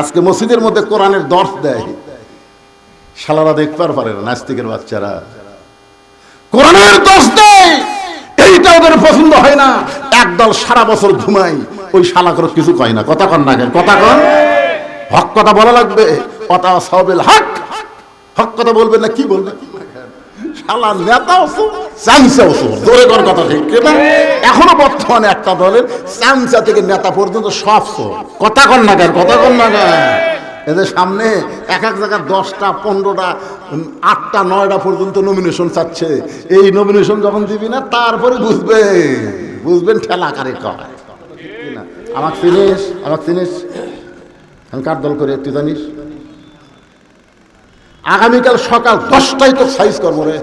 আজকে মসজিদের মধ্যে কোরআনের দর্শ দেয়। শালারা দেখবার পারে না, নাস্তিকের বাচ্চারা। কোরআনের দর্শ দেয়, এইটা ওদের পছন্দ হয় না। একদল সারা বছর ঘুমাই ওই শালা করে কিছু কয় না। কথা কন না কেন, কথা কন। হক কথা বলা লাগবে। কথা সবেল হক। হক কথা বলবেন না, কি বলবেন? শালা নেতা ওসু চামচা ওসু জোরে কর কথা ঠিক না এখনও বর্তমানে একটা দলের চামচা থেকে নেতা পর্যন্ত সব সো। কথা কন না কথা কন না এদের সামনে এক এক জায়গায় দশটা, পনেরোটা আটটা, নয়টা পর্যন্ত নমিনেশন চাচ্ছে। এই নমিনেশন যখন দিবি না, তারপরে বুঝবে। বুঝবেন ঠেলা কারে কয়। চিনিস, আমাকে চিনিস। কার দল করে তুই জানিস? আগামীকাল সকাল দশটায় তো সাইজ করব রে।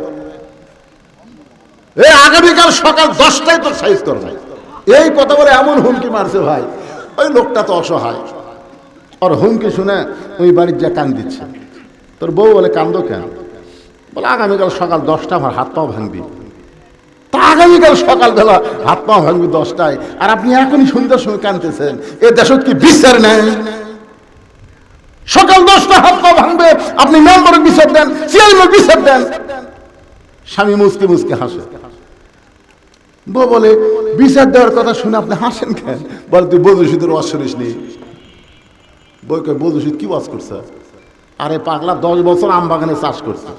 এ আগামীকাল সকাল দশটায় তো সাইজ করব এই কথা বলে এমন হুমকি মারছে ভাই। ওই লোকটা তো অসহায়। ওর হুমকি শুনে ওই বাড়ির যা কান দিচ্ছে। তোর বউ বলে, কান্দ কেন? বলে, আগামীকাল সকাল দশটা আমার হাত পাও ভাঙবি। তা আগামীকাল সকালবেলা হাত পা ভাঙবি দশটায়। আর আপনি এখনই সন্ধ্যার সময় কানতেছেন। এ দেশত কি বিচার নেই? সকাল দশটা হাত পা ভাঙবে। আপনি মেম্বারের বিচার দেন। চেয়ারম্যান বিচার দেন। স্বামী মুসকে মুসকে হাসে। বউ বলে, বিচার দেওয়ার কথা শুনে আপনি হাসেন কেন? বলে, তুই বধুসিদের ওয়াজ শুনিস নি? বই কয় বধুসিদ কি ওয়াজ করছে? আরে, পাগলা, দশ বছর আম বাগানে চাষ করছে।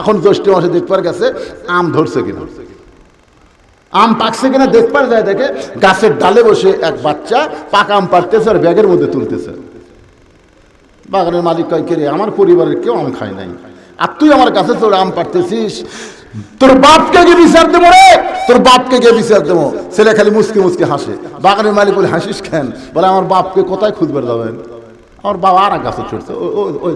এখন জ্যৈষ্ঠ মাসে দেখবার গেছে, আম ধরছে কিনা। আম পাকছে কিনা দেখবার যায় দেখে, গাছের ডালে বসে এক বাচ্চা পাকা আম পাড়তেছে আর ব্যাগের মধ্যে তুলতেছে। বাগানের মালিক কয়, কে রে? আমার পরিবারের কেউ আম খায় নাই। আর তুই আমার কাছে তোর আম পারতেছিস তোর বাপকে গিয়ে বিচার দেবো রে। তোর বাপকে গিয়ে বিচার দেবো। ছেলে খালি মুসকে মুসকে হাসে। বাগানের মালিক বলে, হাসিস খেন বলে, আমার বাপকে কোথায় খুঁজবে যাবেন আমার বাবা আর গাছে ছুটছে ওই ওই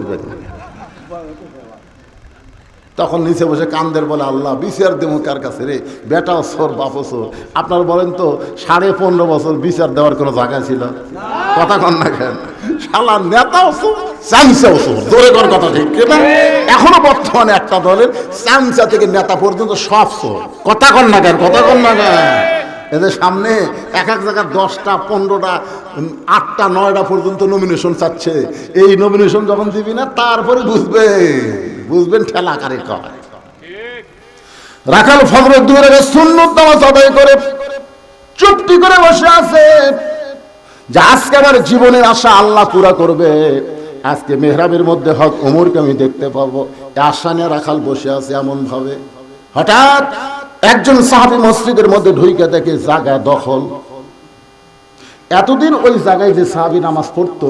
তখন নিচে বসে কান্দের বলে, আল্লাহ, বিচার দেবো কার কাছে রে? বেটা সর, বাপও সর। আপনার বলেন তো, সাড়ে পনেরো বছর বিচার দেওয়ার কোনো জায়গা ছিল? কথা কন না কেন? শালা নেতা ওসো চামচা ওসো জোরে কর কথা ঠিক না এখনও বর্তমানে একটা দলের চামচা থেকে নেতা পর্যন্ত সব সো কথা কন না কেন, কথা কন না কেন? এদের সামনে এক এক জায়গায় দশটা, পনেরোটা আটটা, নয়টা পর্যন্ত নমিনেশন চাচ্ছে। এই নমিনেশন যখন দিবি না, তারপরে বুঝবে। বুঝবেন ঠেলা কারে কয়। রাখাল ফজরের দূরে সুন্নত নামাজ আদায় করে চুপটি করে বসে আছে। যে আজকে আমার জীবনের আশা আল্লাহ পুরা করবে, আজকে মেহরাবের মধ্যে হক ওমরকে আমি দেখতে পাবো। আশা নিয়ে রাখাল বসে আছে এমন ভাবে হঠাৎ একজন সাহাবি মসজিদের মধ্যে ঢুইকে দেখে জায়গা দখল। এতদিন ওই জায়গায় যে সাহাবি নামাজ পড়তো,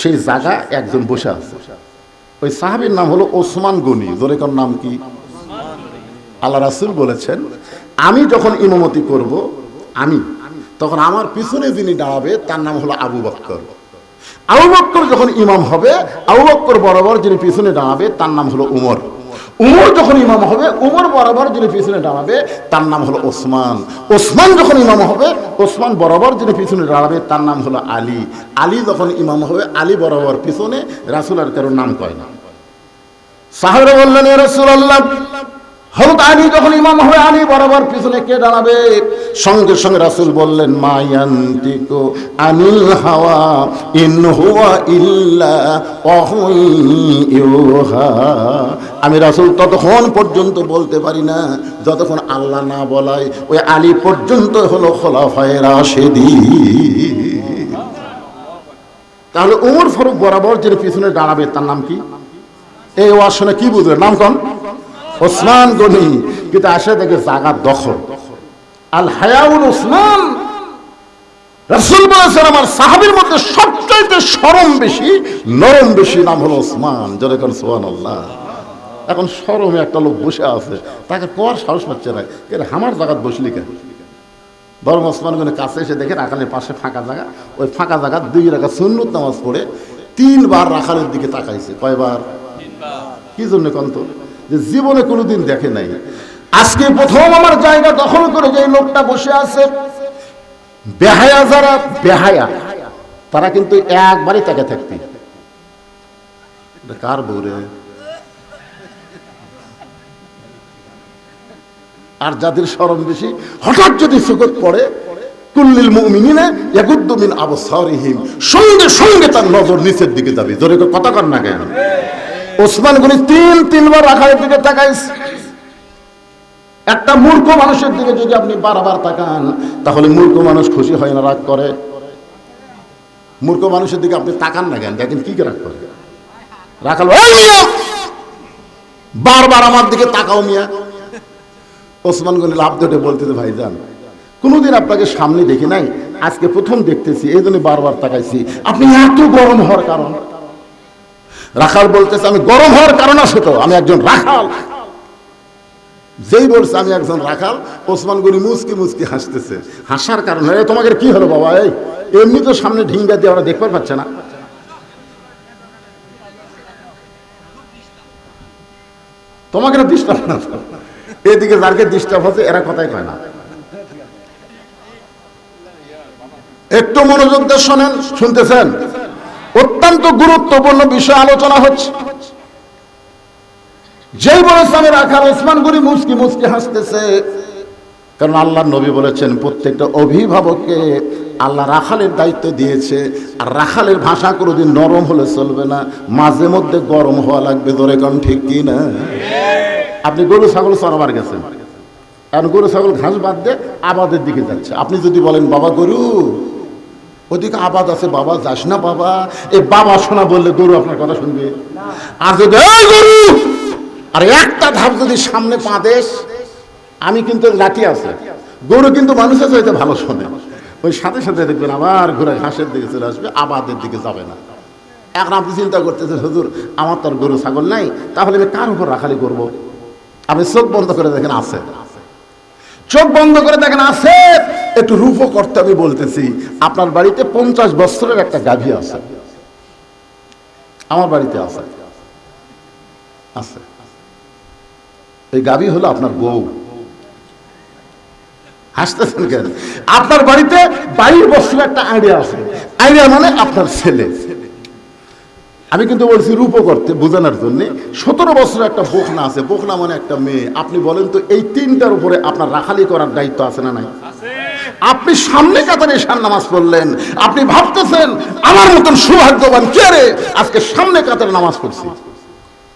সেই জায়গা একজন বসে আছে। ওই সাহাবির নাম হলো ওসমান গনি। জোরে কোন নাম কি? আল্লাহ রাসুল বলেছেন, আমি যখন ইমামতি করব, আমি, তখন আমার পিছনে যিনি দাঁড়াবে, তার নাম হলো আবু বক্কর। আবু বক্কর যখন ইমাম হবে, আবু বক্কর বরাবর যিনি পিছনে দাঁড়াবে, তার নাম হলো উমর। উমর যখন ইমাম হবে, উমর বরাবর যিনি পিছনে দাঁড়াবে, তার নাম হলো ওসমান। ওসমান যখন ইমাম হবে, ওসমান বরাবর যিনি পিছনে দাঁড়াবে, তার নাম হলো আলী। আলী যখন ইমাম হবে, আলী বরাবর পিছনে রাসুল আর কারোর নাম কয় না। সাহারা বললেন, এ রাসূলুল্লাহ, হযরত আলী যখন ইমাম হবে, আলী বরাবর পিছনে কে দাঁড়াবে? সঙ্গে সঙ্গে রাসূল বললেন মায়ান্তিকু আনিল হাওয়া, ইন হুয়া ইল্লা আমি রাসুল ততক্ষণ পর্যন্ত বলতে পারি না, যতক্ষণ আল্লাহ না বলায়, ওই আলী পর্যন্ত হলো খোলাফায়ে রাশেদিন তাহলে উমর ফারুক বরাবর যিনি পিছনে দাঁড়াবে, তার নাম কি? এই ওয়াজ শুনে কি বুঝলেন নাম কন? ওসমান গনি। কিন্তু আসে দেখে জাগা দখল। আল হায়াউল ওসমান। রাসূল বলেছেন, আমার সাহাবীর মধ্যে সবচাইতে সরম বেশি, নরম বেশি নাম হলো ওসমান। জোরে কর সুবহানাল্লাহ। এখন সরমে একটা লোক বসে আছে। তাকে কর সাহস পাচ্ছে না। কেন আমার জায়গাত বসলি কেন? বরং গনি কাছে এসে দেখে রাখালের পাশে ফাঁকা জায়গা। ওই ফাঁকা জায়গা দুই রাখা সুন্নত নামাজ পড়ে তিনবার রাখালের দিকে তাকাইছে। কয়বার? কি জন্য কন্ত? যে জীবনে কোনোদিন দেখে নাই। আজকে প্রথম আমার জায়গা দখল করে যে লোকটা বসে আছে, বেহায়া যারা, বেহায়া, তারা কিন্তু একবারই তাকে থাকতে। কার বউরে আর যাদের স্মরণ বেশি, হঠাৎ যদি সুখত পড়ে, কুল্লিল মুমিনিনা ইয়াগুদ্দু মিন আবসারিহিম, সঙ্গে সঙ্গে তার নজর নিচের দিকে যাবে। জোরে কথা কর না কেন? ওসমান গনি তিন তিনবার রাখালের দিকে তাকাইছে। একটা মূর্খ মানুষের দিকে যদি আপনি বারবার তাকান, তাহলে মূর্খ মানুষ খুশি হয় না, রাগ করে। মূর্খ মানুষের দিকে আপনি তাকান না কেন? দেখেন কি রাগ করে। রাখাল বারবার আমার দিকে তাকাও মিয়া। ওসমান গনি লাভ ধরে ভাই যান কোনোদিন আপনাকে সামনে দেখি নাই? আজকে প্রথম দেখতেছি, এই জন্য বারবার তাকাইছি। আপনি এত গরম হওয়ার কারণ। রাখাল বলতেছে আমি গরম হওয়ার কারণ আছে তো আমি একজন রাখাল। যেই বলছে আমি একজন রাখাল। ওসমান গনি মুসকি মুসকি হাসতেছে। হাসার কারণ "এ, তোমাকে কি হলো বাবা এই? এমনি তো সামনে ঢিঙ্গা দিয়ে ওরা দেখতে পাচ্ছে না। তোমাকে ডিস্টার্ব না এদিকে যারকে ডিস্টার্ব হচ্ছে এরা কথাই কয় না। একটু মনোযোগ দিয়ে শোনেন শুনতেছেন? অত্যন্ত গুরুত্বপূর্ণ বিষয় আলোচনা হচ্ছে। যেই বলেছে আমি রাখাল ওসমান গনি মুসকি মুসকি হাসতেছে। কারণ আল্লাহ নবী বলেছেন, প্রত্যেকটা অভিভাবককে আল্লাহ রাখালের দায়িত্ব দিয়েছে। আর রাখালের ভাষা কোনোদিন নরম হলে চলবে না। মাঝে মধ্যে গরম হওয়া লাগবে, ধরে কারণ ঠিক কি না? আপনি গরু, ছাগল চড়াবার গেছেন। কারণ গরু, ছাগল, ঘাস বাদ দিয়ে আবাদের দিকে যাচ্ছে। আপনি যদি বলেন, বাবা গরু ওদিকে আবাদ আছে, বাবা, যাস না বাবা? এই বাবা শোনা বললে গরু আপনার কথা শুনবে। আর যদি, "এই গরু! আর একটা ধাপ যদি সামনে পা দেশ আমি কিন্তু লাঠি আছে। গরু কিন্তু মানুষের চাইতে ভালো শোনে। ওই সাথে সাথে দেখবেন আবার ঘুরে ঘাসের দিকে চলে আসবে, আবাদের দিকে যাবে না। এখন আপনি চিন্তা করতেছেন, হুজুর, আমার তো আর গরু ছাগল নাই, তাহলে আমি কার উপর রাখালি করব? আপনি চোখ বন্ধ করে দেখেন, আছে। চোখ বন্ধ করে দেখেন আছে একটু রূপও করতে আমি বলতেছি, আপনার বাড়িতে পঞ্চাশ বছরের একটা গাভী আছে। আমার বাড়িতে আছে। আছে। এই গাভী হলো আপনার বউ। হাসতেছেন কেন? আপনার বাড়িতে বাইশ বছরের একটা আইডিয়া আছে। আইডিয়া মানে আপনার ছেলে। আমি কিন্তু বলছি রূপ করতে বোঝানোর জন্য। সতেরো বছর একটা বোখনা আছে। বোখনা মানে একটা মেয়ে। আপনি বলেন তো এই তিনটার উপরে আপনার রাখালি করার দায়িত্ব আছে না নাই? আপনি সামনে কাতারে ঈশান নামাজ পড়লেন। আপনি ভাবতেছেন আমার মতন সৌভাগ্যবান কে রে? আজকে সামনে কাতারে নামাজ পড়ছি।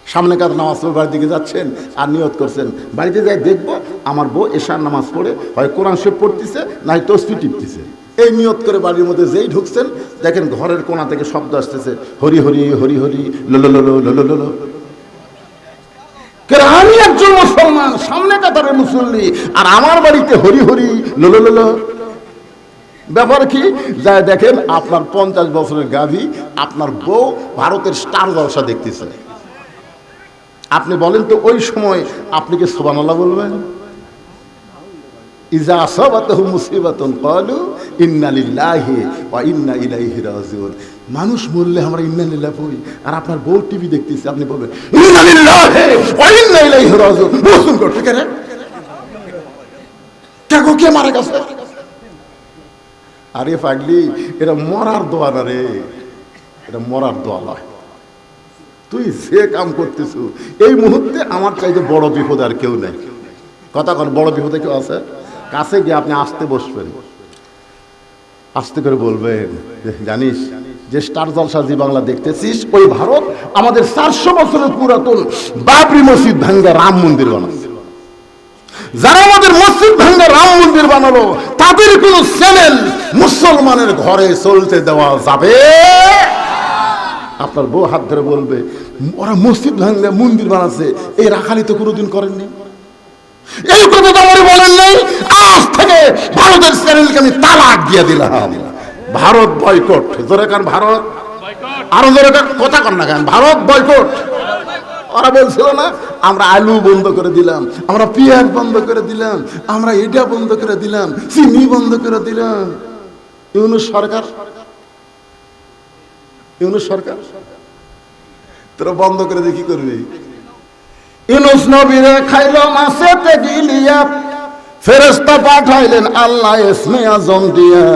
সামনে কাতার নামাজ পড়ে বাড়ির দিকে যাচ্ছেন আর নিয়ত করছেন। বাড়িতে যাই দেখব আমার বউ এশার নামাজ পড়ে হয় কোরআন শরীফ পড়তেছে নাই তসবি টিপতেছে। এই নিয়ত করে বাড়ির মধ্যে যেই ঢুকছেন, দেখেন ঘরের কোণা থেকে শব্দ আসতেছে, হরি হরি হরি হরি লোলো আমি একজন মুসলমান, সামনে কাতারের মুসল্লি, আর আমার বাড়িতে হরি হরি লোলো ব্যাপার কি? যা দেখেন, আপনার পঞ্চাশ বছরের গাভী, আপনার বউ ভারতের স্টার জলসা দেখতেছে। আপনি বলেন তো, ওই সময় আপনি কি সোবানাল্লাহ বলবেন? ইজা মানুষ বললে আমরা ইন্না লিল্লাহি পড়ি, আর আপনার বউ টিভি দেখতেছে, আপনি বলবেন কে গেছে। আরে পাগলি, এটা মরার দোয়া না রে, এটা মরার দোয়া নয়। তুই যে কাম করতেছ, এই মুহূর্তে আমার চাইতে বড় বিপদ আর কেউ নেই। কথা বড় বিপদে কেউ আছে? কাছে গিয়ে আপনি আসতে বসবেন। আস্তে করে বলবেন জানিস, যে স্টার জলসা জি বাংলা দেখতেছিস, ওই ভারত আমাদের চারশো বছরের পুরাতন বাবরি মসজিদ ভাঙ্গা রাম মন্দির বানাচ্ছে। যারা আমাদের মসজিদ ভাঙ্গা রাম মন্দির বানালো, তাদের কোন চ্যানেল মুসলমানের ঘরে চলতে দেওয়া যাবে? আপনার বউ হাত ধরে বলবে, ওরা মসজিদ ভাঙলে মন্দির বানাচ্ছে, এই রাখালি তো কোনোদিন করেননি? এই কথা তো আমার বলেন নাই। আজ থেকে ভারতের চ্যানেলকে আমি তালাক দিয়ে দিলাম। ভারত বয়কট। জোরে কান ভারত। আরও জোরে কথা কন না কেন? ভারত বয়কট। ওরা বলছিল না, আমরা আলু বন্ধ করে দিলাম, আমরা পেঁয়াজ বন্ধ করে দিলাম, আমরা এটা বন্ধ করে দিলাম, চিনি বন্ধ করে দিলাম। ইউনুস সরকার? ইউনুস সরকার? তোরা বন্ধ করে দিয়ে কি করবি? ইউনুস নবীরে খাইল মাসেতে গিলিয়া ফেরেস্তা পাঠাইলেন, আল্লাহ ইসমে আজম দিয়া।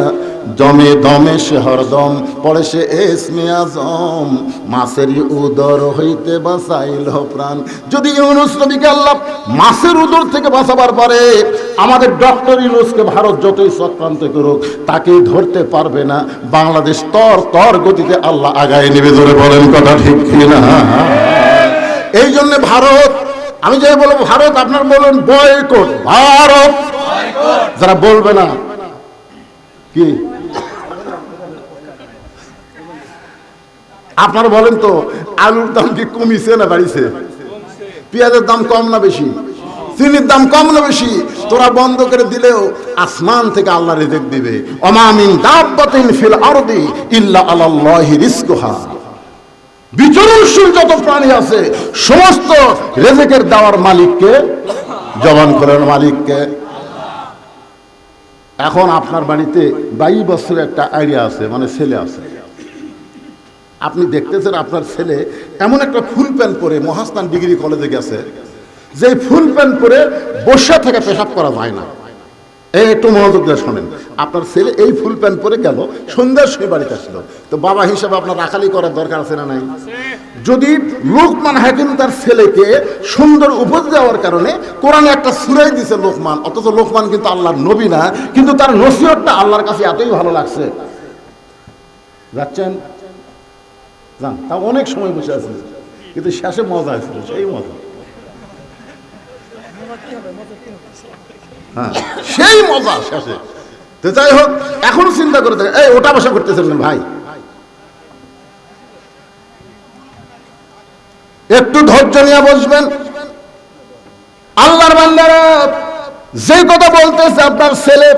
দমে দমে সে হরদম পড়ে সে এসমে আজম মাছেরই উদর হইতে বাঁচাইল প্রাণ। যদি ইউনুস নবীকে আল্লাহ মাছের উদর থেকে বাঁচাবার পরে, আমাদের ডক্টর ইউনুসকে ভারত যতই চক্রান্ত করুক তাকে ধরতে পারবে না। বাংলাদেশ তর তর গতিতে আল্লাহ আগায় নেবে, ধরে বলেন কথা ঠিক কিনা? এই জন্য ভারত আমি যাই বলব, ভারত, আপনার বলেন বয়কট, ভারত। যারা বলবে না, কি? আপনারা বলেন তো, আলুর দাম কি কমিছে না বাড়িছে? পেঁয়াজের দাম কম না বেশি? চিনির দাম কম না বেশি? তোরা বন্ধ করে দিলেও আসমান থেকে আল্লাহ রেজেক দিবে। অমামিন দাব্বাতিন ফিল আরদি ইল্লা আলাল্লাহি রিজকুহা। বিচরণশীল যত প্রাণী আছে, সমস্ত রেজেকের দেওয়ার মালিককে, জবান করেন মালিককে। এখন আপনার বাড়িতে বাইশ বছরের একটা আইডিয়া আছে মানে ছেলে আছে। আপনি দেখতেছেন আপনার ছেলে এমন একটা ফুল প্যান্ট পরে মহাস্থান ডিগ্রি কলেজে গেছে যে ফুল প্যান্ট পরে বসে থেকে পেশাব করা যায় না। এই একটু মনোযোগ দিয়ে শোনেন। আপনার ছেলে এই ফুল প্যান্ট পরে গেল, সন্ধ্যার সময় বাড়িতে আসলো। তো বাবা হিসাবে আপনার রাখালি করার দরকার আছে না নাই? যদি লোকমান হাকিম তার ছেলেকে সুন্দর উপজ দেওয়ার কারণে কোরআনে একটা সুরাই দিছে লোকমান, অথচ লোকমান কিন্তু আল্লাহর নবী না, কিন্তু তার নসিহতটা আল্লাহর কাছে এতই ভালো লাগছে। যাচ্ছেন? যান তা অনেক সময় বসে আছে। কিন্তু শেষে মজা আসছিল সেই মজা। হ্যাঁ সেই মজা শেষে তো যাই হোক, এখনও চিন্তা করে থাকে, এই, ওটা বসা করতেছেন ভাই? একটু ধৈর্য নিয়ে বসবেন। আল্লাহর বান্দারা যে কথা বলতেছে আপনার ছেলে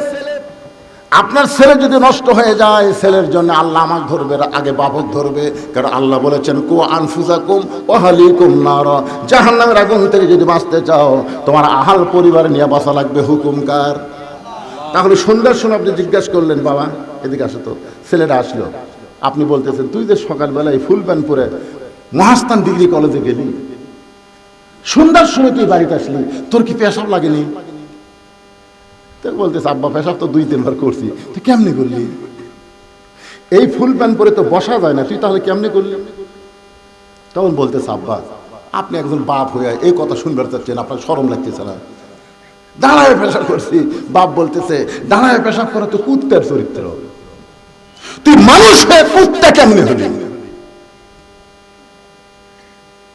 আপনার ছেলে যদি নষ্ট হয়ে যায়, ছেলের জন্য আল্লাহ আমার ধরবে, আগে বাপক ধরবে। কারণ আল্লাহ বলেছেন, কু আনফুজা কুম ওহালি কুম নার। জাহান নামের আগুন থেকে যদি বাঁচতে চাও, তোমার আহাল পরিবার নিয়ে বাঁচা লাগবে হুকুমকার তাহলে সন্ধ্যার সময় আপনি জিজ্ঞাসা করলেন, বাবা, এদিকে আসো তো। ছেলেটা আসলো। আপনি বলতেছেন, তুই যে সকালবেলায় ফুল প্যান্ট পরে মহাস্থান ডিগ্রি কলেজে গেলি, সন্ধ্যার সময় তুই বাড়িতে আসলি, তোর কি পেশাব লাগেনি? বলতেছে, আব্বা পেশাব তো দুই, তিনবার করছি। তুই করলি? এই ফুল প্যান্ট পরে তো বসা যায় না, তুই তাহলে করলি? তখন আব্বা, আপনি একজন বাপ হয়ে এই কথা শুনবার চাচ্ছেন, আপনার সরম লাগতেছে না। দাঁড়ায় পেশাব করছি। বাপ বলতেছে, দাঁড়ায় পেশাব করা তো কুত্তার চরিত্র। তুই মানুষ হয়ে কুত্তা কেমনে হলি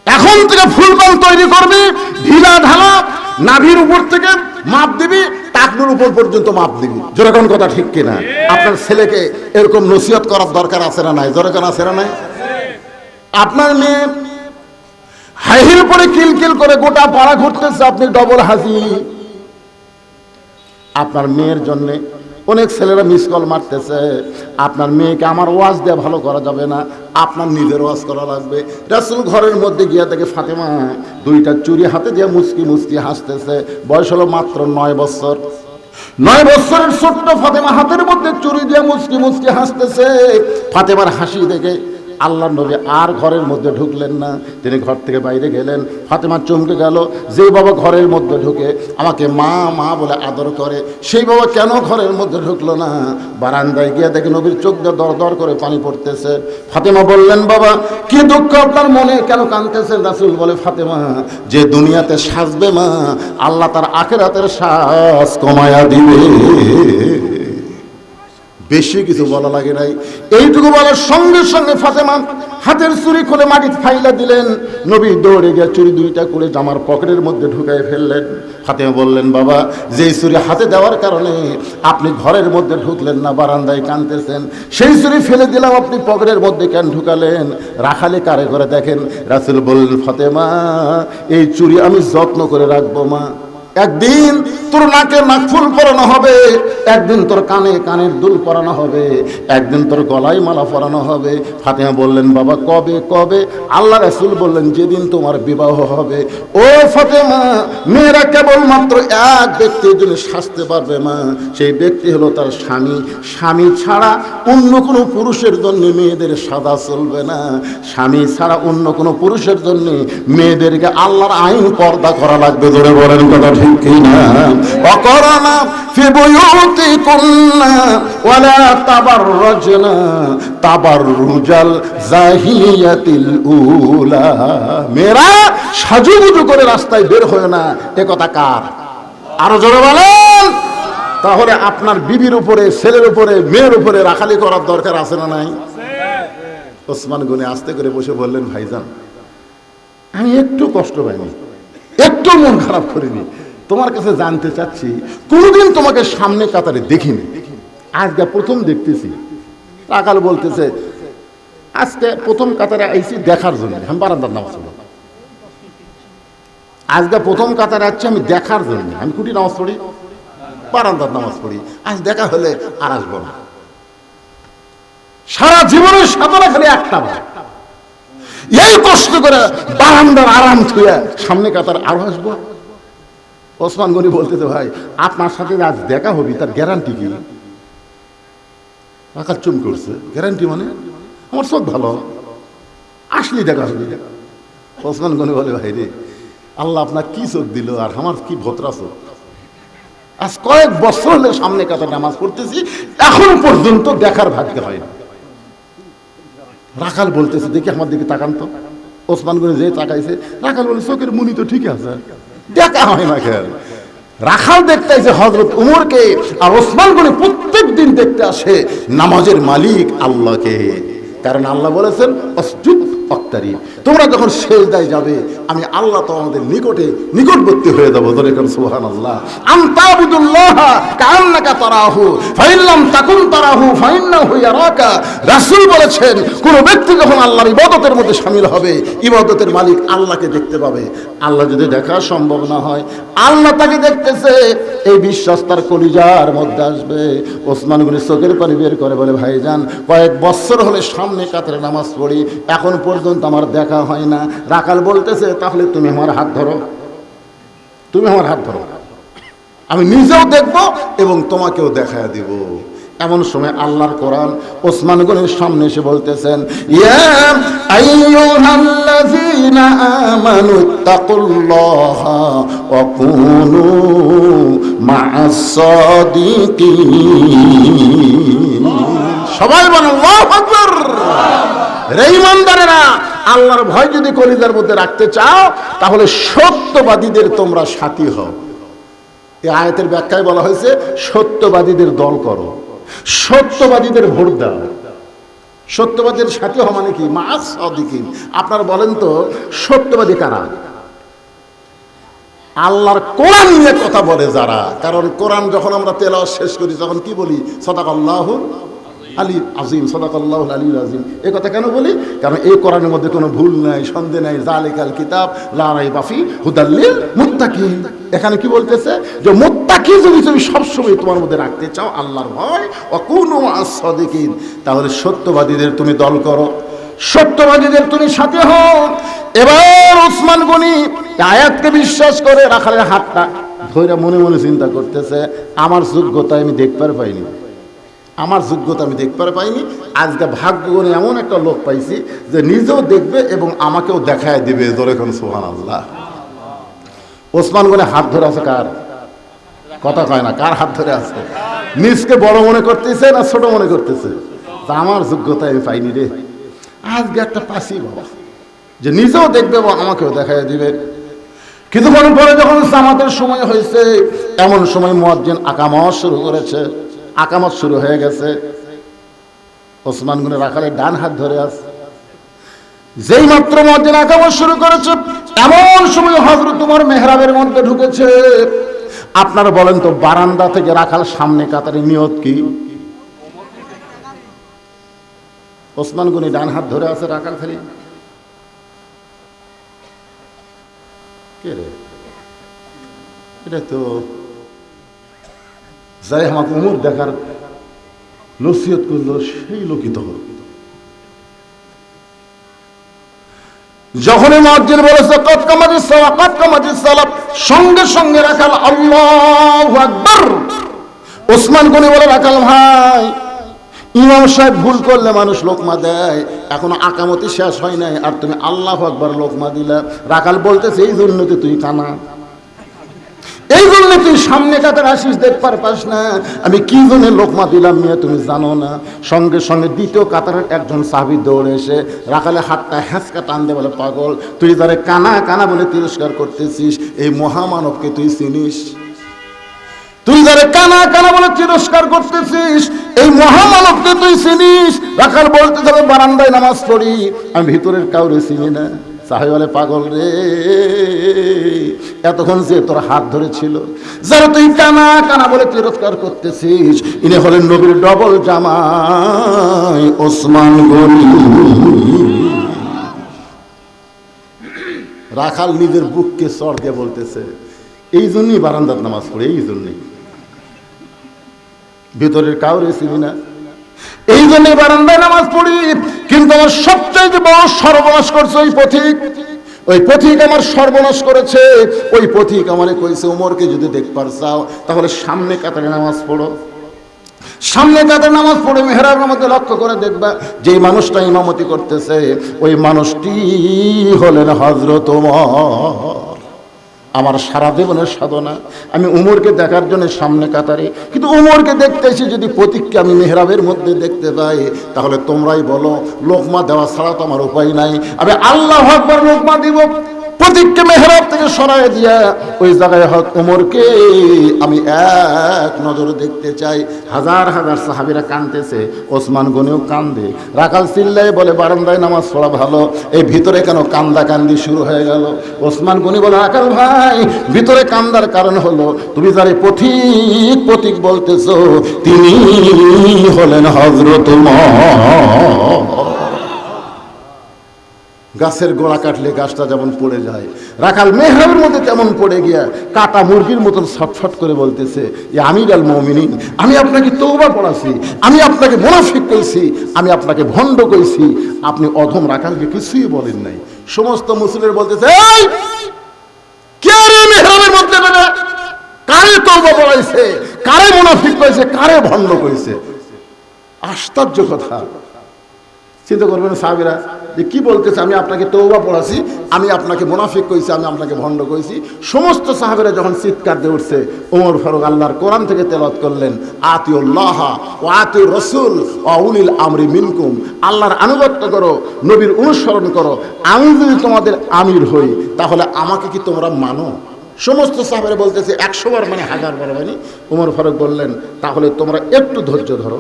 এখন থেকে ফুল প্যান্ট তৈরি করবি, ঢিলা ঢালা, নাভির উপর থেকে মাপ দিবি টাকনুর উপর পর্যন্ত মাপ দিবি। যেরকম কথা ঠিক কিনা? আপনার ছেলেকে এরকম নসিহত করার দরকার আছে না নাই? যেরকম আছে না নাই? আপনার মেয়ে হাইহিল পরে কিলকিল করে গোটা পাড়া ঘুরতেছে, আপনি ডবল হাজি আপনার মেয়ের জন্যে অনেক ছেলেরা মিস কল মারতেছে। আপনার মেয়েকে আমার ওয়াজ দেওয়া ভালো করা যাবে না, আপনার নিজের ওয়াজ করা লাগবে। রাসুল ঘরের মধ্যে গিয়া দেখে ফাতেমা দুইটা চুরি হাতে দিয়ে মুসকি মুসকি হাসতেছে। বয়স হলো মাত্র নয় বছর। নয় বছরের ছোট্ট ফাতেমা হাতের মধ্যে চুরি দিয়ে মুসকি মুচকি হাসতেছে। ফাতেমার হাসি দেখে আল্লাহ নবী আর ঘরের মধ্যে ঢুকলেন না। তিনি ঘর থেকে বাইরে গেলেন। ফাতেমা চমকে গেল, যেই বাবা ঘরের মধ্যে ঢুকে আমাকে মা মা বলে আদর করে, সেই বাবা কেন ঘরের মধ্যে ঢুকলো না? বারান্দায় গিয়ে দেখে নবীর চোখ দিয়ে দর দর করে পানি পড়তেছে। ফাতেমা বললেন, বাবা, কি দুঃখ আপনার মনে? কেন কাঁদতেছেন? রাসুল বলে, ফাতেমা, যে দুনিয়াতে সাজবে মা, আল্লাহ তার আখেরাতের শ্বাস কমায়া দিবে। বেশি কিছু বলা লাগে নাই। এইটুকু বলার সঙ্গে সঙ্গে ফাতেমা হাতের চুরি খুলে মাটি ফাইলা দিলেন। নবী দৌড়ে গিয়ে চুরি দুইটা করে জামার পকেটের মধ্যে ঢুকাই ফেললেন। ফাতেমা বললেন, বাবা, যেই চুরি হাতে দেওয়ার কারণে আপনি ঘরের মধ্যে ঢুকলেন না, বারান্দায় কানতেছেন সেই চুরি ফেলে দিলাম, আপনি পকেটের মধ্যে কেন ঢুকালেন? রাখালে কারে করে দেখেন, রাসুল বললেন, ফাতেমা, এই চুরি আমি যত্ন করে রাখব, মা। একদিন তোর নাকে নাকফুল পরানো হবে, একদিন তোর কানে কানের দুল পরানো হবে, একদিন তোর গলায় মালা পরানো হবে। ফাতেমা বললেন, বাবা, কবে কবে? আল্লাহ রাসুল বললেন, যেদিন তোমার বিবাহ হবে। ও ফাতেমা, মেয়েরা কেবলমাত্র এক ব্যক্তির জন্য সাজতে পারবে মা সেই ব্যক্তি হলো তার স্বামী। স্বামী ছাড়া অন্য কোনো পুরুষের জন্য মেয়েদের সাদা চলবে না। স্বামী ছাড়া অন্য কোনো পুরুষের জন্য মেয়েদেরকে আল্লাহর আইন পর্দা করা লাগবে। ধরে বলেন কথা ঠিক কিনা অকরনা في بيوتكن ولا تبرجن تبرج الجاهلية الأولى মেয়েরা সাজুগুজু করে রাস্তায় বের হয় না এ কথা কার আরো জোরে বলেন তাহলে আপনার বিবির উপরে ছেলের উপরে মেয়ের উপরে রাখালি করার দরকার আছে না নাই ওসমান গুনে আস্তে করে বসে বললেন ভাইজান আমি একটু কষ্ট পাইনি একটু মন খারাপ করিনি তোমার কাছে জানতে চাচ্ছি, কোনোদিন তোমাকে সামনে কাতারে দেখিনি। আজকে প্রথম দেখতেছি আকাল বলতেছে, আজকে প্রথম কাতারে আইছি দেখার জন্য, আমি বারান্দার নামাজ পড়ব। আজকে প্রথম কাতারে আসছি আমি দেখার জন্য, আমি কুটি নামাজ পড়ি, বারান্দার নামাজ পড়ি, আজ দেখা হলে আর আসব না। সারা জীবনের সাঁতারা খালি একটা বার। এই কষ্ট করে বারান্দার আরাম থুয়া সামনে কাতার আরও আসব। ওসমান গনি বলতেছে, ভাই, আপনার সাথে আজ দেখা হবি, তার গ্যারান্টি কি? আকাশ চুম করছে। গ্যারান্টি মানে? আমার সব ভালো। আসলি দেখা হবি। ওসমান গনি বলে, ভাই রে, আল্লাহ আপনার কি চোখ দিল আর আমার কি ভদ্রা চোখ? আজ কয়েক বছর হলে সামনে কাতার নামাজ পড়তেছি, এখন পর্যন্ত দেখার ভাগ্য হয় না। রাখাল বলতেছে, দেখি আমার দিকে তাকান তো। ওসমান গনি যে তাকাইছে, রাখাল বলে, চোখের মুনি তো ঠিক আছে। দেখা হয় না খেয়াল রাখাল দেখতে যে হজরত উমরকে আর ওসমান গনি প্রত্যেক দিন দেখতে আসে নামাজের মালিক আল্লাহকে। কারণ আল্লাহ বলেছেন অসজুদ তোমরা যখন সেজদায় যাবে, আমি আল্লাহ তো আমাদের নিকটে নিকটবর্তী হয়ে যাব। ধরে সুবহান আল্লাহ আন্তাবুদুল্লাহ কান্নাকা তারাহু ফাইল্লাম তাকুন তারাহু, ফাইন্নাহু ইয়ারাকা। রাসূল বলেছেন, কোন ব্যক্তি যখন আল্লাহর ইবাদতের মধ্যে শামিল হবে, ইবাদতের মালিক আল্লাহকে দেখতে পাবে। আল্লাহ যদি দেখা সম্ভব না হয়, আল্লাহ তাকে দেখতেছে। এই বিশ্বাস তার কলিজার মধ্যে আসবে। ওসমান গুলি চোখের পানি বের করে বলে, ভাইজান, কয়েক বছর হলে সামনে কাতারে নামাজ পড়ি। এখন পর্যন্ত আমার দেখা হয় না। রাকাল বলতেছে, তাহলে তুমি আমার হাত ধরো। তুমি আমার হাত ধরো। আমি নিজেও দেখব এবং তোমাকেও দেখা দিব। এমন সময় আল্লাহর কোরআন ওসমান সামনে এসে বলতেছেন সবাই বলেন আল্লাহর ভয় যদি কলিজার মধ্যে রাখতে চাও, তাহলে সত্যবাদীদের তোমরা সাথী হও। এই আয়াতের ব্যাখ্যায় বলা হয়েছে, সত্যবাদীদের দল করো। সত্যবাদীদের ভোট দাও। সত্যবাদীর সাথে হওয়া মানে কি? মাস অদিকিন আপনারা বলেন তো, সত্যবাদী কারা? আল্লাহর কোরআন নিয়ে কথা বলে যারা। কারণ কোরআন যখন আমরা তেলাওয়াত শেষ করি, তখন কি বলি? সদাক আল্লাহ আলী আজিম সদাক আল্লাহ আলী আজিম। এই কথা কেন বলি? কারণ এই কোরআনের মধ্যে কোনো ভুল নাই সন্দেহ নাই জালিকাল কিতাব লারাই বাফি হুদাল্লিল মুত্তাকি এখানে কি বলতেছে? যে মুত্তাকি যদি তুমি সবসময় তোমার মধ্যে রাখতে চাও, আল্লাহর ভয় ও কোনো আসাদিকিন তাহলে সত্যবাদীদের তুমি দল করো। সত্যবাদীদের তুমি সাথে হও। এবার ওসমান গনি আয়াতকে বিশ্বাস করে রাখালের হাতটা ধৈরা মনে মনে চিন্তা করতেছে, আমার যোগ্যতা আমি দেখবার পাইনি। আমার যোগ্যতা আমি দেখতে পাইনি। আজকে ভাগ্যগণে এমন একটা লোক পাইছি যে নিজেও দেখবে এবং আমাকেও দেখায় দিবে ধরে কোন সোহান আল্লাহ ওসমান গনে হাত ধরে আছে কার? কথা কয় না, কার হাত ধরে আছে? নিজকে বড় মনে করতেছে না ছোট মনে করতেছে? তা আমার যোগ্যতা আমি পাইনি রে। আজকে একটা পাশি বাবা, যে নিজেও দেখবে এবং আমাকেও দেখায় দিবে। কিছুক্ষণ পরে যখন জামাতের সময় হয়েছে, এমন সময় মুয়াজ্জিন আকামত শুরু করেছে। আকামত শুরু হয়ে গেছে। ওসমান গুনে রাখালে ডান হাত ধরে আছে। যেই মাত্র মুয়াজ্জিন আকামত শুরু করেছে, এমন সময় হযরত তোমার মেহরাবের মধ্যে ঢুকেছে। আপনারা বলেন তো, বারান্দা থেকে রাখাল সামনে কাতারে নিয়ত কি? ওসমান গনি ডান হাত ধরে আছে রাখাল খালি। এটা তো যাই আমাকে উমর দেখার নসিহত করল, সেই লোকিত হল। যখনই মসজিদ বলেছে কত কামাজি সালা কত সঙ্গে সঙ্গে রাখাল আল্লাহ আকবর। ওসমান গনি বলে রাখাল, ভাই, ইমাম সাহেব ভুল করলে মানুষ লোকমা দেয়। এখনও আকামতি শেষ হয় নাই। আর তুমি আল্লাহ আকবার লোকমা দিলা। রাখাল বলতেছে, এই জন্যতে তুই কানা। এই জন্য তুই সামনে কাতার আসিস দেখবার পাস না। আমি কি জন্য লোকমা দিলাম নিয়ে তুমি জানো না। সঙ্গে সঙ্গে দ্বিতীয় কাতারের একজন সাহাবি দৌড়ে এসে রাখালে হাতটা হ্যাঁচকা টান দে বলে, পাগল, তুই তারে কানা কানা বলে তিরস্কার করতেছিস। এই মহামানবকে তুই চিনিস? তুই যারে কানা কানা বলে তিরস্কার করতেছিস। এই মহামানবকে তুই চিনিস? রাখাল বলতে যাবে বারান্দায় নামাজ পড়ি। আমি ভিতরের কাউরে চিনি না। সাহেব বলে পাগল রে। এতক্ষণ যে তোর হাত ধরেছিল, যারা তুই কানা কানা বলে তিরস্কার করতেছিস, ইনি হলেন নবীর ডবল জামাই, ওসমান গনি। রাখাল নিজের বুককে চর দিয়ে বলতেছে, এই জন্যই বারান্দার নামাজ পড়ে, এই জন্যই। ভিতরের কাউরে চিনি না। এই জন্য বারান্দায় নামাজ পড়ি, কিন্তু আমার সবচাইতে বড় সর্বনাশ করছে ওই পথিক। ওই পথিক আমার সর্বনাশ করেছে, ওই পথিক আমারে কইছে, উমরকে যদি দেখবার চাও, তাহলে সামনে কাতারে নামাজ পড়ো। সামনে কাতারে নামাজ পড়ে মেহরার মধ্যে লক্ষ্য করে দেখবা যে মানুষটা ইমামতি করতেছে, ওই মানুষটি হলেন হজরত আমার সারা জীবনের সাধনা। আমি উমরকে দেখার জন্য সামনে কাতারে। কিন্তু উমরকে দেখতে এসে যদি প্রতীককে আমি মেহরাবের মধ্যে দেখতে পাই তাহলে তোমরাই বলো, লোকমা দেওয়া ছাড়া তো আমার উপায় নাই। আমি আল্লাহ আকবর লোকমা দিব। প্রতীককে মেহরাব থেকে সরাই দিয়া ওই জায়গায় হক উমরকে আমি এক নজরে দেখতে চাই। হাজার হাজার সাহাবিরা কানতেছে ওসমান গনেও কান্দে। রাখাল চিল্লাই বলে, বারান্দায় নামাজ পড়া ভালো। এই ভিতরে কেন কান্দা কান্দি শুরু হয়ে গেল? ওসমান গনি বলে রাখাল ভাই, ভিতরে কান্দার কারণ হলো, তুমি যারে পথিক পথিক বলতেছো, তিনি হলেন হজরত গাছের গোড়া কাটলে গাছটা যেমন পড়ে যায়। রাখাল মেহরাবের মধ্যে তেমন পড়ে গিয়া কাটা মুরগির মতন ছটফট করে বলতেছে যে আমি গাল মমিনিন, আমি আপনাকে তৌবা পড়াছি আমি আপনাকে মোনাফিক কইছি, আমি আপনাকে ভণ্ড কইছি। আপনি অধম রাখালকে কিছুই বলেন নাই। সমস্ত মুসলিমের বলতেছে কারে তৌবা পড়াইছে কারে মুনাফিক কইছে? কারে ভণ্ড কইছে? আশ্চর্য কথা। চিন্তা করবেন সাহাবিরা, যে কি বলতেছে, আমি আপনাকে তৌবা পড়াছি, আমি আপনাকে মুনাফিক কইছি, আমি আপনাকে ভণ্ড কইছি। সমস্ত সাহাবিরা যখন চিৎকার দিয়ে উঠছে, ওমর ফারুক আল্লাহর কোরআন থেকে তেলত করলেন, আতিউল্লাহ ও আতিউর রসুল ও উনিল আমরি মিনকুম। আল্লাহর আনুগত্য করো, নবীর অনুসরণ করো, আমি যদি তোমাদের আমির হই, তাহলে আমাকে কি তোমরা মানো? সমস্ত সাহাবেরা বলতেছে, একশো বার মানে হাজার বার মানে উমর ফারুক বললেন, তাহলে তোমরা একটু ধৈর্য ধরো।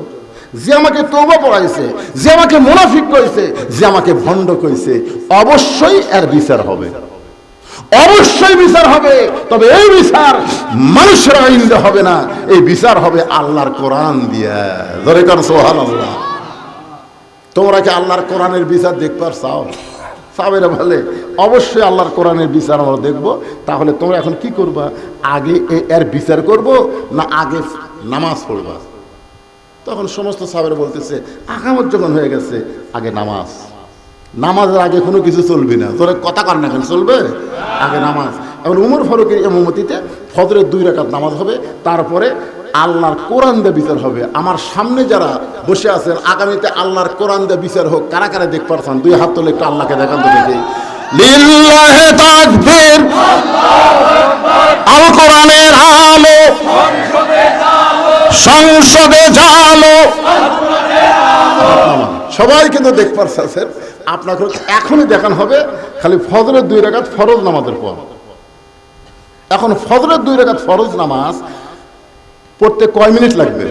যে আমাকে তৌবা পড়াইছে, যে আমাকে মুনাফিক করেছে, যে আমাকে ভণ্ড করেছে, অবশ্যই এর বিচার হবে। অবশ্যই বিচার হবে, তবে এই বিচার মানুষের আইন হবে না, এই বিচার হবে আল্লাহর কোরআন দিয়া। সোহান আল্লাহ তোমরা কি আল্লাহর কোরআনের বিচার দেখবার চাও? সাবেরা বলে, অবশ্যই আল্লাহর কোরআনের বিচার আমরা দেখব। তাহলে তোমরা এখন কি করবা? আগে এর বিচার করব না আগে নামাজ পড়বা? তখন সমস্ত সাহেবের বলতেছে আকামত যখন হয়ে গেছে, আগে নামাজ। নামাজের আগে কোনো কিছু চলবে না। তোরা কথা কার না কেন, চলবে? আগে নামাজ। এখন উমর ফারুকের এমতিতে ফজরের দুই রাকাত নামাজ হবে, তারপরে আল্লাহর কোরআন দিয়ে বিচার হবে। আমার সামনে যারা বসে আছেন, আগামীতে আল্লাহর কোরআন দিয়ে বিচার হোক, কারা কারা দেখ পারছেন? দুই হাত তোলে একটু আল্লাহকে দেখান তো দেখি। আল কোরআনের আলো। সংসদে জালো সবাই কিন্তু দেখ পারছেন আপনাকে এখনই দেখানো হবে, খালি ফজরের দুই রেখাত ফরজ নামাজের পর। এখন ফজরের দুই রেখাত ফরজ নামাজ পড়তে কয় মিনিট লাগবে?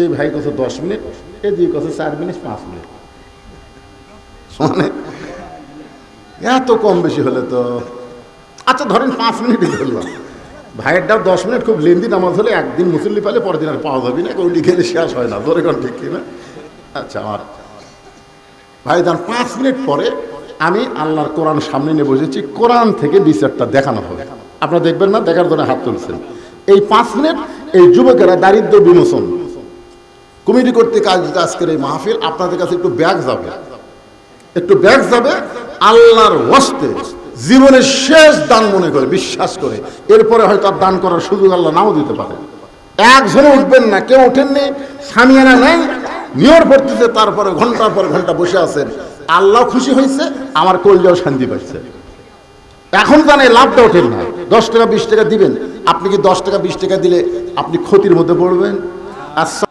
এই ভাই কত দশ মিনিট, এই দুই কত চার মিনিট, পাঁচ মিনিট। মানে এত কম বেশি হলে তো আচ্ছা ধরেন পাঁচ মিনিটই ধরলাম ভাইয়েরটাও দশ মিনিট, খুব লেন্দি নামাজ হলে একদিন মুসল্লি পালে পরের দিন আর পাওয়া যাবে না ওই লিখে শেষ হয় না, ধরে কোন ঠিক কিনা? আচ্ছা আমার। ভাই যান পাঁচ মিনিট পরে আমি আল্লাহর কোরআন সামনে নিয়ে বসেছি, কোরআন থেকে বিচারটা দেখানো হবে। আপনারা দেখবেন না, দেখার জন্য হাত তুলছেন। এই পাঁচ মিনিট, এই যুবকেরা দারিদ্র বিমোচন। কমিটি কর্তৃক কাজ আজকের এই মাহফিল, আপনাদের কাছে একটু ব্যাগ যাবে। একটু ব্যাগ যাবে, আল্লাহর ওয়াস্তে জীবনের শেষ দান মনে করে, বিশ্বাস করে। এরপরে হয়তো আর দান করার সুযোগ আল্লাহ নাও দিতে পারে। একজনে উঠবেন না, কেউ ওঠেননি, সামিয়ানা নাই, নিয়র পড়তেছে, তারপরে ঘণ্টার পর ঘণ্টা বসে আছেন। আল্লাহ খুশি হয়েছে, আমার কলজাও শান্তি পাচ্ছে এখন জানে লাভটা ওঠেন না। দশ টাকা, বিশ টাকা দিবেন। আপনি কি দশ টাকা, বিশ টাকা দিলে আপনি ক্ষতির মধ্যে পড়বেন? আচ্ছা